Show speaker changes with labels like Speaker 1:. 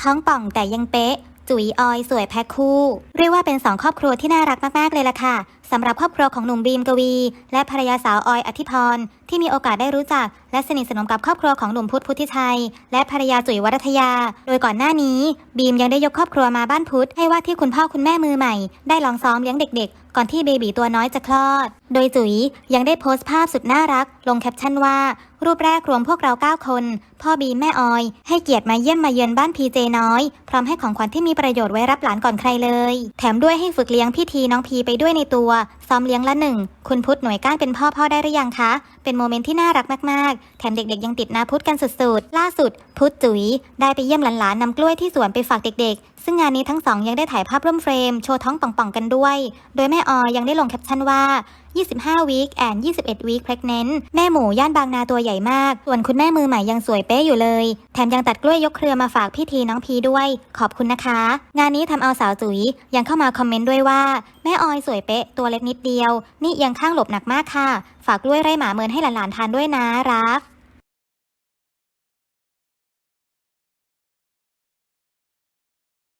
Speaker 1: ท้องป่องแต่ยังเป๊ะ จุ๋ยออยสวยแพ็คคู่ เรียกว่าเป็นสองครอบครัวที่น่ารักมากๆเลยล่ะค่ะ สำหรับครอบครัวของหนุ่มบีมกวี และภรรยาสาวออยอธิพร ที่มีโอกาสได้รู้จัก และสนิทสนมกับครอบครัวของหนุ่มพุทธพุทธิชัย และภรรยาจุ๋ยวรัตยา โดยก่อนหน้านี้ บีมยังได้ยกครอบครัวมาบ้านพุทธให้ว่าที่คุณพ่อคุณแม่มือใหม่ ได้ลองซ้อมเลี้ยงเด็กๆ ก่อนที่เบบีตัวน้อยจะคลอด โดยจุ๋ยยังได้โพสต์ภาพสุดน่ารัก ลงแคปชั่นว่า รูปแรกรวมพวกเรา 9 คน พ่อบีมแม่ออย ให้เกียรติมาเยี่ยมมาเยือนบ้านพีเจน้อย พร้อมให้ของขวัญที่มีประโยชน์ไว้รับหลานก่อนใครเลย แถมด้วยให้ฝึกเลี้ยงพี่ทีน้องพีไปด้วยในตัวซ้อมเลี้ยงละหนึ่งคุณพุทธหน่วยก้านเป็นพ่อพ่อได้หรือยังคะ เป็นโมเมนต์ที่น่ารักมาก ๆ แถมเด็กๆ ยังติดนาพุทธกันสุด ๆ ล่าสุด พุทธจุ๋ยได้ไปเยี่ยมหลานๆนำกล้วยที่สวนไปฝากเด็กๆ ซึ่งงานนี้ทั้งสองยังได้ถ่ายภาพร่วมเฟรม โชว์ท้องป่องๆกันด้วย โดยแม่ออยังได้ลงแคปชั่นว่า 25วีคแอน21วีค pregnant แม่หมูย่านบางนาตัวใหญ่มาก ส่วนคุณแม่มือใหม่ยังสวยเป๊ะอยู่เลย แถมยังตัดกล้วยยกเครือมาฝากพี่ทีน้องพีด้วย ขอบคุณนะคะ งานนี้ทำเอาสาวจุ๋ยยังเข้ามาคอมเมนต์ด้วยว่า แม่ออยสวยเป๊ะตัวเล็กนิดเดียว นี่ยังข้างหลบหนักมากค่ะ ฝากกล้วยไร่หมาเมินให้หลานๆทานด้วยนะรัก